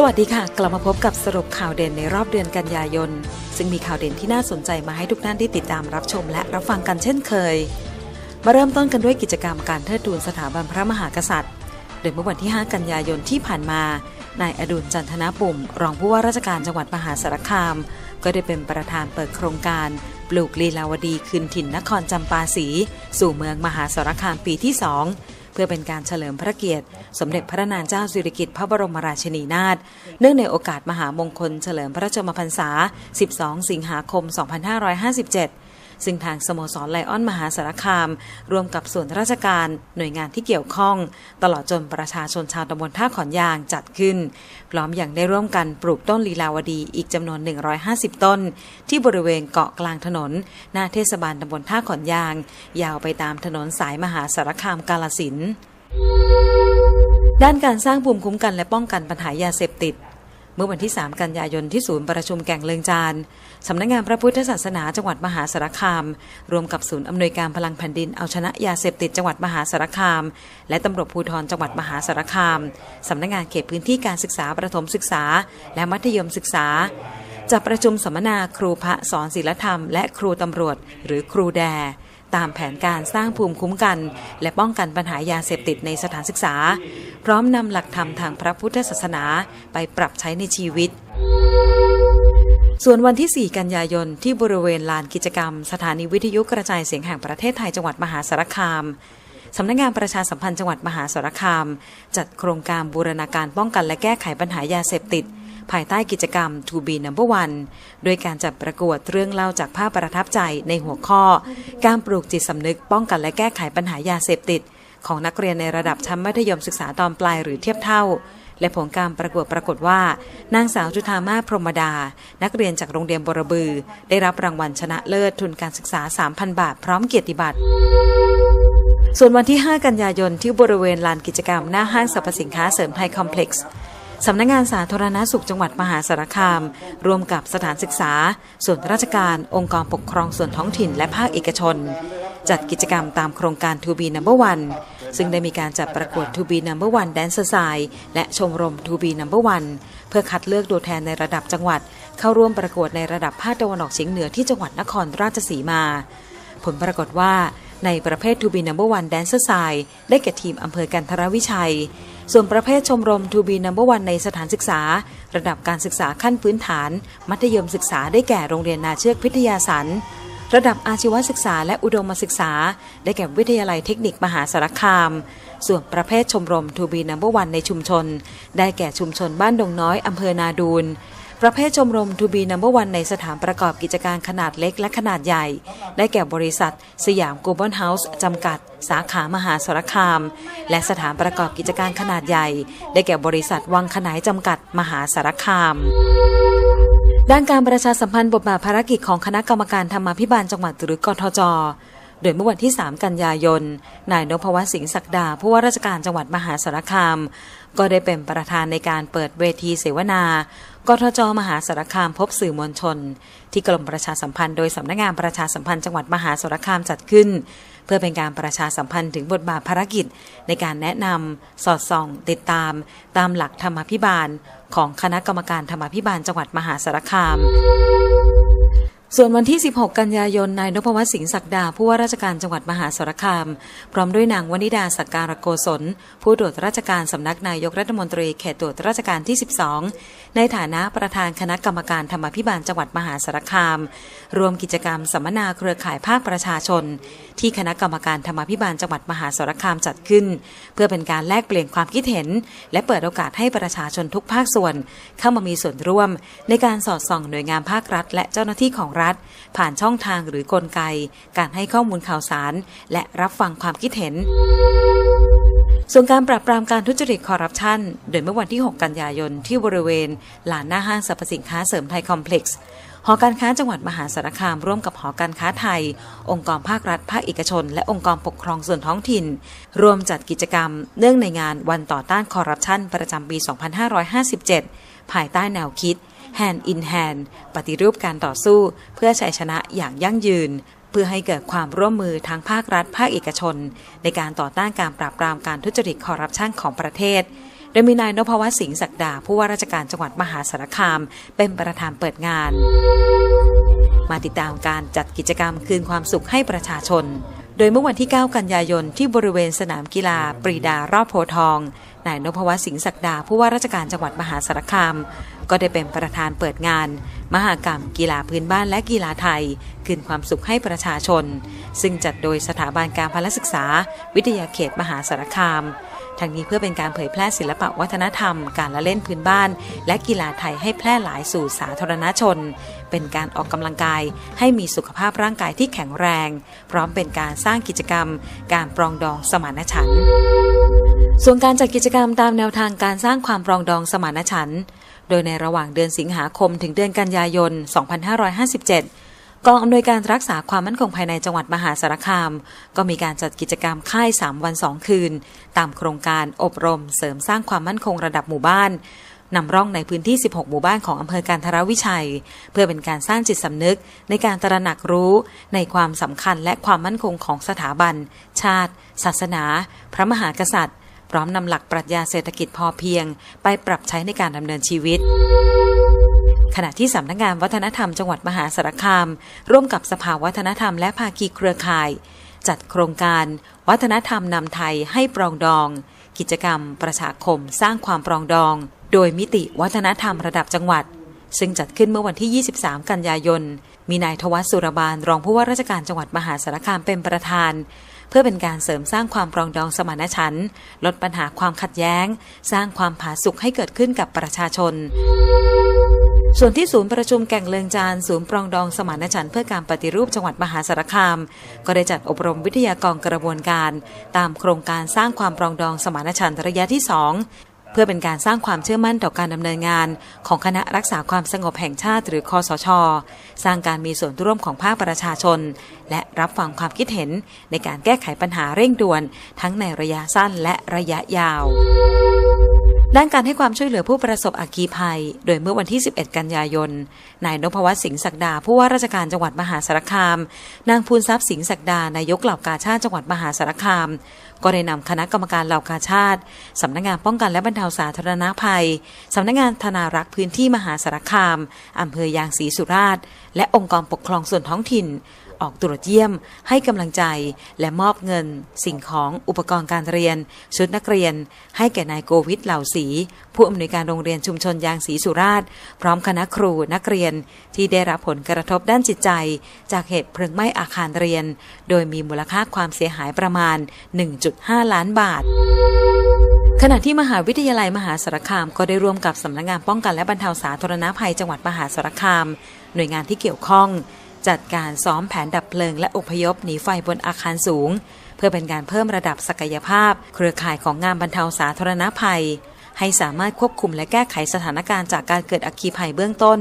สวัสดีค่ะ กลับมาพบกับสรุปข่าวเด่นในรอบเดือนกันยายน ซึ่งมีข่าวเด่นที่น่าสนใจมาให้ทุกท่านได้ติดตามรับชมและรับฟังกันเช่นเคย มาเริ่มต้นกันด้วยกิจกรรมการเทิดทูนสถาบันพระมหากษัตริย์ โดยเมื่อวันที่ 5 กันยายนที่ผ่านมา นายอดุลจันทนาปุ่ม รองผู้ว่าราชการจังหวัดมหาสารคาม ก็ได้เป็นประธานเปิดโครงการ ปลูกลีลาวดีคืนถิ่นนครจำปาสี สู่เมืองมหาสารคามปีที่ 2 พื่อเป็นการเฉลิมพระเกียรติ สมเด็จพระนางเจ้าสิริกิติ์พระบรมราชินีนาถเนื่องในโอกาสมหามงคลเฉลิมพระชนมพรรษา 12 สิงหาคม 2557 ซึ่งทางสโมสรไลออนมหาสารคามร่วมกับส่วนราชการหน่วยงานที่เกี่ยวข้อง ตลอดจนประชาชนชาวตำบลท่าขอนยางจัดขึ้น พร้อมอย่างได้ร่วมกันปลูกต้นลีลาวดีอีกจำนวน 150 ต้น ที่บริเวณเกาะกลางถนน หน้าเทศบาลตำบลท่าขอนยาง ยาวไปตามถนนสายมหาสารคามกาลสินด้านการสร้างภูมิคุ้มกันและป้องกันปัญหายาเสพติด เมื่อวันที่ 3 กันยายนที่ศูนย์ประชุมแก่งเลืองจานสำนักงานพระพุทธศาสนาจังหวัดมหาสารคาม รวมกับศูนย์อำนวยการพลังแผ่นดินเอาชนะยาเสพติดจังหวัดมหาสารคาม และตำรวจภูธรจังหวัดมหาสารคามสำนักงานเขตพื้นที่การศึกษาประถมศึกษา และมัธยมศึกษาจัดประชุมสัมมนาครูพระสอนศิลธรรมและครูตำรวจ หรือครูแด ตามแผนการสร้างภูมิคุ้มกัน และป้องกันปัญหายาเสพติดในสถานศึกษา พร้อมนำหลักธรรมทางพระพุทธศาสนาไปปรับใช้ในชีวิต ส่วนวันที่ 4 กันยายน ที่บริเวณลานกิจกรรม สถานีวิทยุกระจายเสียงแห่งประเทศไทยจังหวัดมหาสารคามสำนักงานประชาสัมพันธ์จังหวัดมหาสารคาม จัดโครงการบูรณาการป้องกันและแก้ไขปัญหายาเสพติด ภายใต้กิจกรรม To be number one โดยการจัดประกวดเรื่องเล่าจากภาพประทับใจในหัวข้อ การปลูกจิตสำนึกป้องกันและแก้ไขปัญหายาเสพติด ของนักเรียนในระดับชั้นมัธยมศึกษาตอนปลายหรือเทียบเท่า และผลการประกวดปรากฏว่า นางสาวจุธามาพรหมดา นักเรียนจากโรงเรียนบรบือ ได้รับรางวัลชนะเลิศทุนการศึกษา 3,000 บาท พร้อมเกียรติบัตรส่วนวันที่ 5 กันยายนที่บริเวณลานกิจกรรมหน้าห้างสรรพสินค้าเสริมไทยคอมเพล็กซ์ สำนักงานสาธารณสุขจังหวัดมหาสารคาม ร่วมกับสถานศึกษา ส่วนราชการองค์กรปกครองส่วนท้องถิ่นและภาคเอกชน จัดกิจกรรมตามโครงการ To be number one ซึ่งได้มีการจัดประกวด To be number one Dancer s i และชมรม To be number one เพื่อคัดเลือกตัวแทนในระดับจังหวัด เข้าร่วมประกวดในระดับภาคตะวันออกเฉียงเหนือที่จังหวัดนครราชสีมา ผลปรากฏว่าในประเภท To be number one Dancer s i ได้แก่ทีมอำเภอกันทรวิชัย ส่วนประเภทชมรม To be number one ในสถานศึกษา ระดับการศึกษาขั้นพื้นฐาน มัธยมศึกษาได้แก่โรงเรียนนาเชือกพิทยาสันระดับอาชีวศึกษาและอุดมศึกษา ได้แก่วิทยาลัยเทคนิคมหาสารคาม ส่วนประเภทชมรม To be number one ในชุมชน ได้แก่ชุมชนบ้านดงน้อยอำเภอนาดูน ประเภทชมรม To be number one ในสถานประกอบกิจการขนาดเล็กและขนาดใหญ่ ได้แก่บริษัท สยามกลบอลเฮาส์จำกัด สาขามหาสารคาม และสถานประกอบกิจการขนาดใหญ่ ได้แก่บริษัทวังขนายจำกัด มหาสารคามด้านการประชาสัมพันธ์บทบาทภารกิจของคณะกรรมการธรรมาภิบาลจังหวัดหรือกทจ โดยเมื่อวันที่ 3 กันยายน นายนพวัฒน์สิงห์ศักดาผู้ว่าราชการจังหวัดมหาสารคาม ก็ได้เป็นประธานในการเปิดเวทีเสวนากทจมหาสารคามพบสื่อมวลชน ที่กรมประชาสัมพันธ์โดยสำนักงานประชาสัมพันธ์จังหวัดมหาสารคามจัดขึ้น เพื่อเป็นการประชาสัมพันธ์ถึงบทบาทภารกิจ ในการแนะนำสอดส่อง ติดตาม ตามหลักธรรมาภิบาล ของคณะกรรมการธรรมาภิบาลจังหวัดมหาสารคาม ส่วนวันที่ 16 กันยายน นายนพวัฒน์สิงห์ศักดา ผู้ว่าราชการจังหวัดมหาสารคาม พร้อมด้วยนางวนิดาสักการโกศล ผู้ตรวจราชการสำนักนายกรัฐมนตรีเขตตรวจราชการที่ 12 ในฐานะประธานคณะกรรมการธรรมาภิบาลจังหวัดมหาสารคาม รวมกิจกรรมสัมมนาเครือข่ายภาคประชาชน ที่คณะกรรมการธรรมาภิบาลจังหวัดมหาสารคามจัดขึ้น เพื่อเป็นการแลกเปลี่ยนความคิดเห็น และเปิดโอกาสให้ประชาชนทุกภาคส่วน เข้ามามีส่วนร่วม ในการสอดส่องหน่วยงานภาครัฐ และเจ้าหน้าที่ของรัฐ ผ่านช่องทางหรือกลไก การให้ข้อมูลข่าวสาร และรับฟังความคิดเห็นส่วนการปราบปรามการทุจริตคอร์รัปชัน โดยเมื่อวันที่ 6 กันยายนที่บริเวณลานหน้าห้างสรรพสินค้าเสริมไทยคอมเพล็กซ์ หอการค้าจังหวัดมหาสารคามร่วมกับหอการค้าไทย องค์กรภาครัฐ ภาคเอกชน และองค์กรปกครองส่วนท้องถิ่นร่วมจัดกิจกรรม เนื่องในงานวันต่อต้านคอร์รัปชันประจำปี 2557 ภายใต้แนวคิด Hand in Hand ปฏิรูปการต่อสู้ เพื่อชัยชนะอย่างยั่งยืน เพื่อให้เกิดความร่วมมือทางภาครัฐ ภาคเอกชน ในการต่อต้านการปราบปรามการทุจริตคอร์รัปชันของประเทศ โดยมีนายนพวัฒน์สิงห์ศักดา ผู้ว่าราชการจังหวัดมหาสารคาม เป็นประธานเปิดงาน มาติดตามการจัดกิจกรรมคืนความสุขให้ประชาชนโดยเมื่อวันที่ 9 กันยายนที่บริเวณสนามกีฬาปรีดารอบโพทอง นายนพวัฒน์สิงห์ศักดาผู้ว่าราชการจังหวัดมหาสารคาม ก็ได้เป็นประธานเปิดงาน มหากรรม กีฬาพื้นบ้านและกีฬาไทย คืนความสุขให้ประชาชน ซึ่งจัดโดยสถาบันการพลศึกษา วิทยาเขตมหาสารคามทั้งนี้เพื่อเป็นการเผยแพร่ศิลปะวัฒนธรรม การละเล่นพื้นบ้าน และกีฬาไทยให้แพร่หลายสู่สาธารณชน เป็นการออกกำลังกายให้มีสุขภาพร่างกายที่แข็งแรง พร้อมเป็นการสร้างกิจกรรม การปรองดองสมานฉันท์ ส่วนการจัดกิจกรรมตามแนวทางการสร้างความปรองดองสมานฉันท์โดยในระหว่างเดือนสิงหาคมถึงเดือนกันยายน 2557 กองอำนวยการรักษาความมั่นคงภายในจังหวัดมหาสารคาม ก็มีการจัดกิจกรรมค่าย 3 วัน 2 คืน ตามโครงการอบรมเสริมสร้างความมั่นคงระดับหมู่บ้านนำร่องในพื้นที่ 16 หมู่บ้านของอำเภอการทรวิชัย เพื่อเป็นการสร้างจิตสำนึกในการตระหนักรู้ ในความสำคัญและความมั่นคงของสถาบัน ชาติ ศาสนา พระมหากษัตริย์ พร้อมนำหลักปรัชญาเศรษฐกิจพอเพียง ไปปรับใช้ในการดำเนินชีวิต ขณะที่สำนักงานวัฒนธรรมจังหวัดมหาสารคาม ร่วมกับสภาวัฒนธรรมและภาคีเครือข่าย จัดโครงการ วัฒนธรรมนำไทยให้ปรองดอง กิจกรรม ประชาคมสร้างความปรองดอง โดยมิติวัฒนธรรมระดับจังหวัดซึ่งจัดขึ้นเมื่อวันที่ 23 กันยายน มีนายทวัชสุรบาลรองผู้ว่าราชการจังหวัดมหาสารคามเป็นประธาน เพื่อเป็นการเสริมสร้างความปรองดองสมานฉันท์ลดปัญหาความขัดแย้ง สร้างความผาสุกให้เกิดขึ้นกับประชาชนส่วนที่ศูนย์ประชุมแก่งเลืองจานศูนย์ปรองดองสมานฉันท์เพื่อการปฏิรูปจังหวัดมหาสารคาม ก็ได้จัดอบรมวิทยากรกระบวนการ ตามโครงการสร้างความปรองดองสมานฉันท์ระยะที่2 เพื่อเป็นการสร้างความเชื่อมั่นต่อการดำเนินงาน ของคณะรักษาความสงบแห่งชาติหรือคอสช สร้างการมีส่วนร่วมของภาคประชาชน และรับฟังความคิดเห็นในการแก้ไขปัญหาเร่งด่วน ทั้งในระยะสั้นและระยะยาว ด้านการให้ความช่วยเหลือผู้ประสบอัคคีภัย โดยเมื่อวันที่ 11 กันยายน นายนพวัฒน์สิงห์ศักดา ผู้ว่าราชการจังหวัดมหาสารคาม นางภูนทรัพย์สิงห์ศักดานายกเหล่ากาชาติจังหวัดมหาสารคาม ก็ได้นำคณะกรรมการเหล่ากาชาติสำนักงานป้องกันและบรรเทาสาธารณภัยสำนักงานธนารักษ์พื้นที่มหาสารคามอำเภอยางศรีสุราษฎร์และองค์กรปกครองส่วนท้องถิ่น ออกตรวจเยี่ยม ให้กำลังใจ และมอบเงิน สิ่งของอุปกรณ์การเรียน ชุดนักเรียน ให้แก่นายโกวิทเหล่าศรีผู้อำนวยการโรงเรียนชุมชนยางศรีสุราษฎร์พร้อมคณะครูนักเรียนที่ได้รับผลกระทบด้านจิตใจ จากเหตุเพลิงไหม้อาคารเรียน โดยมีมูลค่าความเสียหายประมาณ 1.5 ล้านบาทขณะที่มหาวิทยาลัยมหาสารคามก็ได้ร่วมกับสำนักงานป้องกันและบรรเทาสาธารณภัยจังหวัดมหาสารคาม หน่วยงานที่เกี่ยวข้อง จัดการซ้อมแผนดับเพลิงและอพยพหนีไฟบนอาคารสูง เพื่อเป็นการเพิ่มระดับศักยภาพ เครือข่ายของงานบรรเทาสาธารณภัย ให้สามารถควบคุมและแก้ไขสถานการณ์จากการเกิดอัคคีภัยเบื้องต้น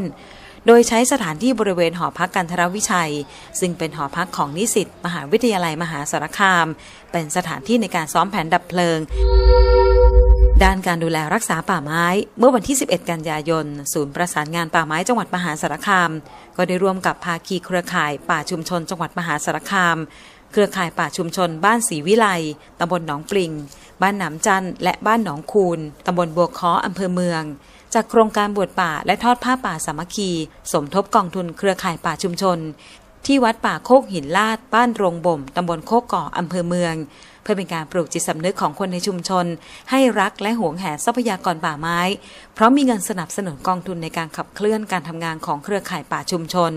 โดยใช้สถานที่บริเวณหอพักกันทรวิชัย ซึ่งเป็นหอพักของนิสิตมหาวิทยาลัยมหาสารคาม เป็นสถานที่ในการซ้อมแผนดับเพลิง ด้านการดูแลรักษาป่าไม้ เมื่อวันที่ 11 กันยายน ศูนย์ประสานงานป่าไม้จังหวัดมหาสารคาม ก็ได้ร่วมกับภาคีเครือข่ายป่าชุมชนจังหวัดมหาสารคาม เครือข่ายป่าชุมชน บ้านศรีวิไลตำบลหนองปลิง บ้านหนามจันทร์และบ้านหนองคูนตำบลบัวค้ออำเภอเมือง จากโครงการบวชป่าและทอดผ้าป่าสามัคคี สมทบกองทุนเครือข่ายป่าชุมชน ที่วัดป่าโคกหินลาดบ้านโรงบ่มตำบลโคกก่ออำเภอเมือง พื่อเป็นการปลูกจิตสำนึกของคนในชุมชน ให้รักและหวงแหนทรัพยากรป่าไม้ เพราะมีเงินสนับสนุนกองทุนในการขับเคลื่อนการทำงานของเครือข่ายป่าชุมชน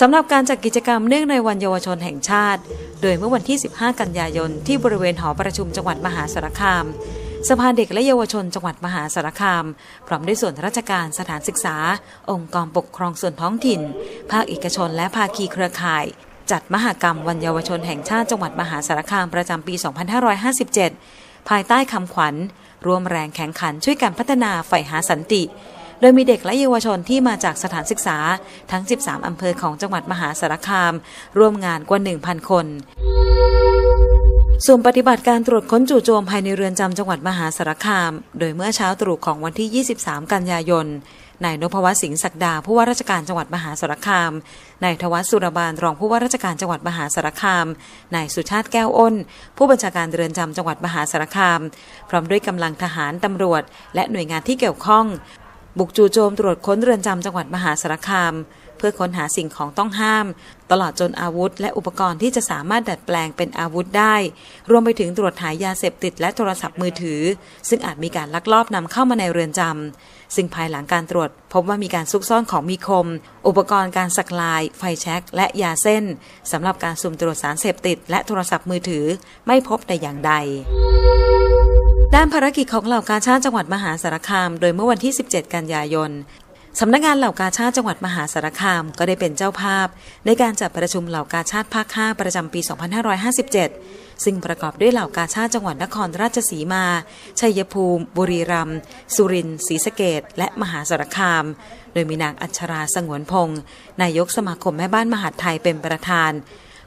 สำหรับการจัดกิจกรรมเนื่องในวันเยาวชนแห่งชาติ โดยเมื่อวันที่ 15 กันยายน ที่บริเวณหอประชุมจังหวัดมหาสารคามสภาเด็กและเยาวชนจังหวัดมหาสารคาม พร้อมด้วยส่วนราชการสถานศึกษา องค์กรปกครองส่วนท้องถิ่น ภาคเอกชนและภาคีเครือข่าย จัดมหกรรมวันเยาวชนแห่งชาติจังหวัดมหาสารคามประจำปี 2557 ภายใต้คำขวัญร่วมแรงแข่งขันช่วยกันพัฒนาใฝ่หาสันติ โดยมีเด็กและเยาวชนที่มาจากสถานศึกษาทั้ง 13 อำเภอของจังหวัดมหาสารคาม ร่วมงานกว่า 1,000 คนส่วนปฏิบัติการตรวจค้นจู่โจมภายในเรือนจำจังหวัดมหาสารคาม โดยเมื่อเช้าตรู่ของวันที่ 23 กันยายน นายนพวัฒน์สิงห์ศักดาผู้ว่าราชการจังหวัดมหาสารคาม นายทวัฒสุรบาลรองผู้ว่าราชการจังหวัดมหาสารคาม นายสุชาติแก้วอ้น ผู้บัญชาการเรือนจำจังหวัดมหาสารคาม พร้อมด้วยกำลังทหารตำรวจ และหน่วยงานที่เกี่ยวข้อง บุกจู่โจมตรวจค้นเรือนจำจังหวัดมหาสารคาม เพื่อค้นหาสิ่งของต้องห้าม ตลอดจนอาวุธ และอุปกรณ์ที่จะสามารถดัดแปลงเป็นอาวุธได้ รวมไปถึงตรวจหายาเสพติดและโทรศัพท์มือถือ ซึ่งอาจมีการลักลอบนำเข้ามาในเรือนจำซึ่งภายหลังการตรวจ พบว่ามีการซุกซ่อนของมีคม อุปกรณ์การสักลาย ไฟแช็กและยาเส้นสำหรับการสุ่มตรวจสารเสพติด และโทรศัพท์มือถือไม่พบแต่อย่างใดด้านภารกิจของเหล่ากาชาติจังหวัดมหาสารคาม โดยเมื่อวันที่ 17 กันยายน สำนักงานเหล่ากาชาติจังหวัดมหาสารคามก็ได้เป็นเจ้าภาพ ในการจัดประชุมเหล่ากาชาติภาค 5 ประจำปี 2557 ซึ่งประกอบด้วยเหล่ากาชาติจังหวัดนครราชสีมา ชัยภูมิ บุรีรัมย์ สุรินทร์ ศรีสะเกดและมหาสารคาม โดยมีนางอัชราสงวนพงศ์นายกสมาคมแม่บ้านมหาดไทยเป็นประธาน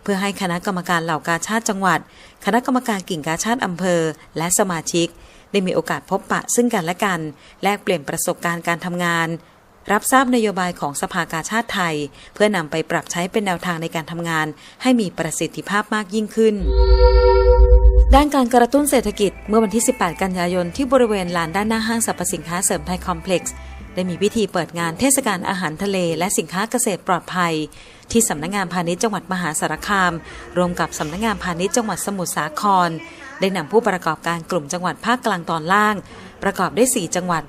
เพื่อให้คณะกรรมการเหล่ากาชาติจังหวัด คณะกรรมการกิ่งกาชาติอำเภอ และสมาชิก ได้มีโอกาสพบปะซึ่งกันและกัน แลกเปลี่ยนประสบการณ์การทำงาน รับทราบนโยบายของสภากาชาติไทย เพื่อนำไปปรับใช้เป็นแนวทางในการทำงาน ให้มีประสิทธิภาพมากยิ่งขึ้น ด้านการกระตุ้นเศรษฐกิจเมื่อวันที่ 18 กันยายนที่บริเวณลานด้านหน้าห้างสรรพสินค้าเสริมไทยคอมเพล็กซ์ได้มีพิธีเปิดงานเทศกาลอาหารทะเลและสินค้าเกษตรปลอดภัย ที่สำนักงานพาณิชย์จังหวัดมหาสารคาม รวมกับสำนักงานพาณิชย์จังหวัดสมุทรสาคร ได้นำผู้ประกอบการกลุ่มจังหวัดภาคกลางตอนล่าง ประกอบด้วย 4 จังหวัด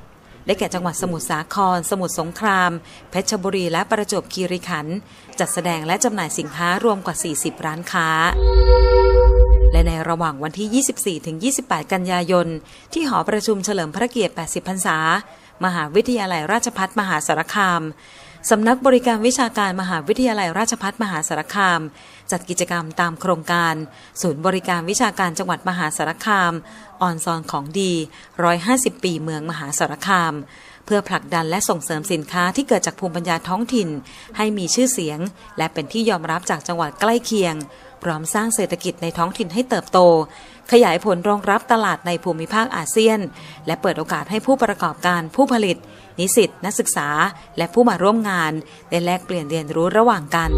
ได้แก่จังหวัดสมุทรสาคร สมุทรสงคราม เพชรบุรี และประจวบคีรีขันธ์จัดแสดงและจำหน่ายสินค้ารวมกว่า 40 ร้านค้า และในระหว่างวันที่ 24-28 กันยายน ที่หอประชุมเฉลิมพระเกียรติ 80 พรรษา มหาวิทยาลัยราชพัฒมหาสารคาม สำนักบริการวิชาการมหาวิทยาลัยราชภัฏมหาสารคาม จัดกิจกรรมตามโครงการ ศูนย์บริการวิชาการจังหวัดมหาสารคาม ออนซอนของดี 150 ปีเมืองมหาสารคาม เพื่อผลักดันและส่งเสริมสินค้าที่เกิดจากภูมิปัญญาท้องถิ่น ให้มีชื่อเสียง และเป็นที่ยอมรับจากจังหวัดใกล้เคียง พร้อมสร้างเศรษฐกิจในท้องถิ่นให้เติบโต ขยายผลรองรับตลาดในภูมิภาคอาเซียน และเปิดโอกาสให้ผู้ประกอบการผู้ผลิต นิสิตนักศึกษา และผู้มาร่วมงาน ได้แลกเปลี่ยนเรียนรู้ระหว่างกัน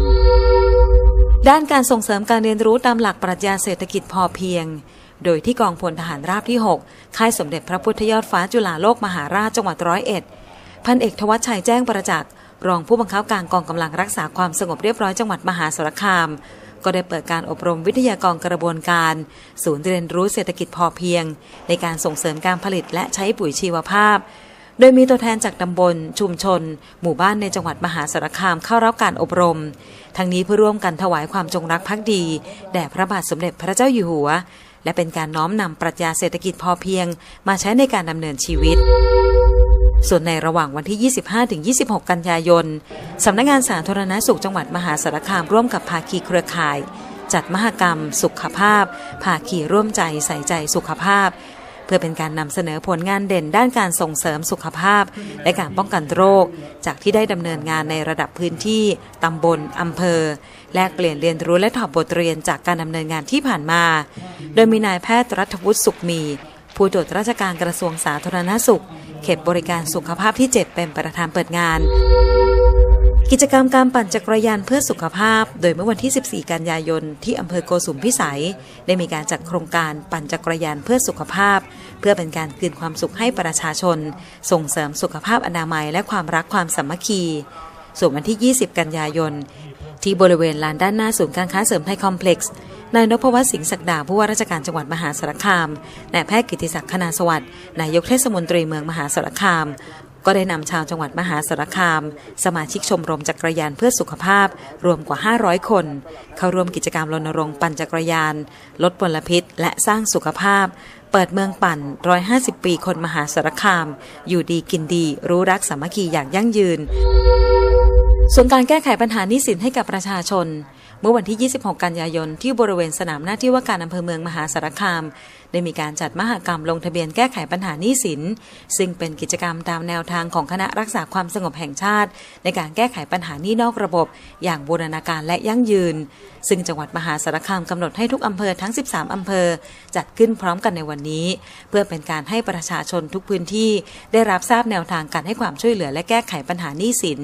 ด้านการส่งเสริมการเรียนรู้ตามหลักปรัชญาเศรษฐกิจพอเพียงโดยที่กองพลทหารราบที่ 6 ค่ายสมเด็จพระพุทธยอดฟ้าจุฬาโลกมหาราชจังหวัดร้อยเอ็ด พันเอกทวัชชัยแจ้งประจักษ์ รองผู้บังคับการกองกำลังรักษาความสงบเรียบร้อยจังหวัดมหาสารคาม ก็ได้เปิดการอบรมวิทยากรกระบวนการ ศูนย์เรียนรู้เศรษฐกิจพอเพียง ในการส่งเสริมการผลิตและใช้ปุ๋ยชีวภาพ โดยมีตัวแทนจากตำบล ชุมชน หมู่บ้านในจังหวัดมหาสารคามเข้ารับการอบรม ทั้งนี้เพื่อร่วมกันถวายความจงรักภักดีแด่พระบาทสมเด็จพระเจ้าอยู่หัว และเป็นการน้อมนำปรัชญาเศรษฐกิจพอเพียง มาใช้ในการดำเนินชีวิต ส่วนในระหว่างวันที่ 25-26 กันยายน สำนักงานสาธารณสุขจังหวัดมหาสารคามร่วมกับภาคีเครือข่าย จัดมหกรรม สุขภาพ ภาคีร่วมใจใส่ใจสุขภาพ เพื่อเป็นการนำเสนอผลงานเด่นด้านการส่งเสริมสุขภาพ และการป้องกันโรค จากที่ได้ดำเนินงานในระดับพื้นที่ตำบลอำเภอ แลกเปลี่ยนเรียนรู้และถอดบทเรียนจากการดำเนินงานที่ผ่านมา โดยมีนายแพทย์รัฐวุฒิสุขมี ผู้ตรวจราชการกระทรวงสาธารณสุข เขตบริการสุขภาพที่ 7 เป็นประธานเปิดงาน กิจกรรมการปั่นจักรยานเพื่อสุขภาพ โดยเมื่อวันที่ 14 กันยายน ที่อำเภอโกสุมพิสัย ได้มีการจัดโครงการปั่นจักรยานเพื่อสุขภาพ เพื่อเป็นการคืนความสุขให้ประชาชน ส่งเสริมสุขภาพอนามัยและความรักความสามัคคี ส่วนวันที่ 20 กันยายนที่บริเวณลานด้านหน้าศูนย์การค้าเสริมไทยคอมเพล็กซ์ นายนพวัฒน์สิงห์ศักดาผู้ว่าราชการจังหวัดมหาสารคามนายแพทย์กิติศักดิ์คณาสวัสดิ์นายกเทศมนตรีเมืองมหาสารคาม ก็ได้นำชาวจังหวัดมหาสารคาม สมาชิกชมรมจักรยานเพื่อสุขภาพ รวมกว่า 500 คน เข้าร่วมกิจกรรมรณรงค์ปั่นจักรยาน ลดมลพิษ และสร้างสุขภาพ เปิดเมืองปั่น 150 ปีคนมหาสารคาม อยู่ดีกินดี รู้รักสามัคคีอย่างยั่งยืน ส่วนการแก้ไขปัญหาหนี้สินให้กับประชาชน เมื่อวันที่ 26 กันยายนที่บริเวณสนามหน้าที่ว่าการอำเภอเมืองมหาสารคามได้มีการจัดมหกรรมลงทะเบียนแก้ไขปัญหาหนี้สิน ซึ่งเป็นกิจกรรมตามแนวทางของคณะรักษาความสงบแห่งชาติ ในการแก้ไขปัญหาหนี้นอกระบบ อย่างบูรณาการและยั่งยืน ซึ่งจังหวัดมหาสารคามกำหนดให้ทุกอำเภอทั้ง 13 อำเภอ จัดขึ้นพร้อมกันในวันนี้ เพื่อเป็นการให้ประชาชนทุกพื้นที่ ได้รับทราบแนวทางการให้ความช่วยเหลือและแก้ไขปัญหาหนี้สิน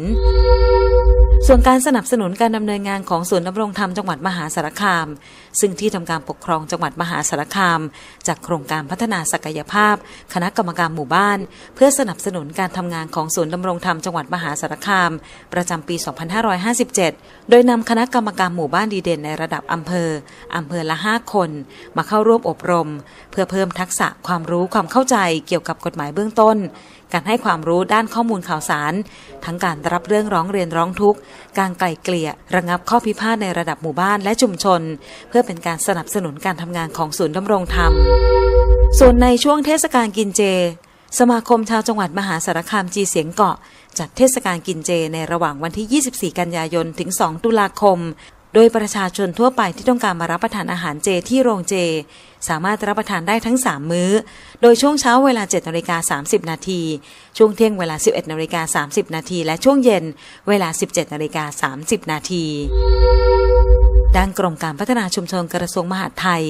ส่วนการสนับสนุนการดำเนินงานของศูนย์ดำรงธรรมจังหวัดมหาสารคาม ซึ่งที่ทำการปกครองจังหวัดมหาสารคาม จากโครงการพัฒนาศักยภาพ คณะกรรมการหมู่บ้าน เพื่อสนับสนุนการทำงานของศูนย์ดำรงธรรมจังหวัดมหาสารคาม ประจำปี 2557 โดยนำคณะกรรมการหมู่บ้านดีเด่นในระดับอำเภออำเภอละ 5 คน มาเข้าร่วมอบรม เพื่อเพิ่มทักษะความรู้ความเข้าใจเกี่ยวกับกฎหมายเบื้องต้น การให้ความรู้ด้านข้อมูลข่าวสาร ทั้งการรับเรื่องร้องเรียนร้องทุกข์ การไกล่เกลี่ย ระงับข้อพิพาทในระดับหมู่บ้านและชุมชน เพื่อเป็นการสนับสนุนการทำงานของศูนย์ดำรงธรรม ส่วนในช่วงเทศกาลกินเจ สมาคมชาวจังหวัดมหาสารคามจีเสียงเกาะจัดเทศกาลกินเจในระหว่างวันที่ 24 กันยายน ถึง 2 ตุลาคม โดยประชาชนทั่วไปที่ต้องการมารับประทานอาหารเจที่โรงเจ สามารถรับประทานได้ทั้ง 3 มื้อ โดยช่วงเช้าเวลา7นาฬิกา30 นาที ช่วงเที่ยงเวลา 11นาฬิกา30 นาที และช่วงเย็นเวลา 17นาฬิกา30 นาทีด้านกรมการพัฒนาชุมชนกระทรวงมหาดไทย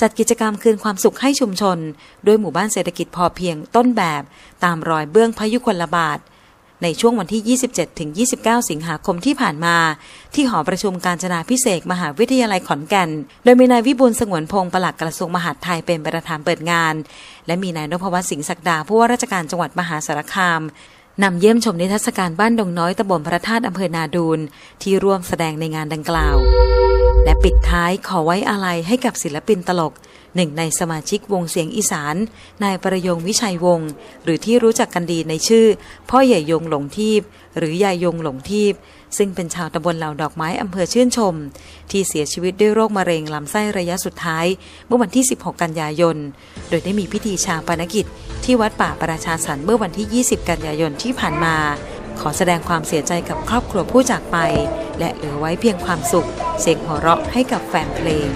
จัดกิจกรรมคืนความสุขให้ชุมชน ด้วยหมู่บ้านเศรษฐกิจพอเพียงต้นแบบ ตามรอยเบื้องพยุคลบาท ในช่วงวันที่ 27ถึง29 สิงหาคมที่ผ่านมา ที่หอประชุมการจนาพิเศษมหาวิทยาลัยขอนแก่น โดยมีนายวิบูลสงวนพงศ์ปลัดกระทรวงมหาดไทยเป็นประธานเปิดงาน และมีนายนพวัฒน์สิงห์ศักดาผู้ว่าราชการจังหวัดมหาสารคามนำเยี่ยมชมนิทรรศการบ้านดงน้อยตำบลพระธาตุอำเภอนาดูนที่ร่วมแสดงในงานดังกล่าว และปิดท้ายขอไว้อาลัยให้กับศิลปินตลก หนึ่งในสมาชิกวงเสียงอีสาน นายประยงวิชัยวงศ์หรือที่รู้จักกันดีในชื่อ พ่อใหญ่ยงหลงทีบหรือยายยงหลงทีบซึ่งเป็นชาวตำบลเหล่าดอกไม้อำเภอชื่นชม ที่เสียชีวิตด้วยโรคมะเร็งลำไส้ระยะสุดท้าย เมื่อวันที่ 16 กันยายน โดยได้มีพิธีชาปนกิจ ที่วัดป่าประชาสรรค์เมื่อวันที่ 20 กันยายนที่ผ่านมา ขอแสดงความเสียใจกับครอบครัวผู้จากไป และเหลือไว้เพียงความสุข เสียงหัวเราะให้กับแฟนเพลง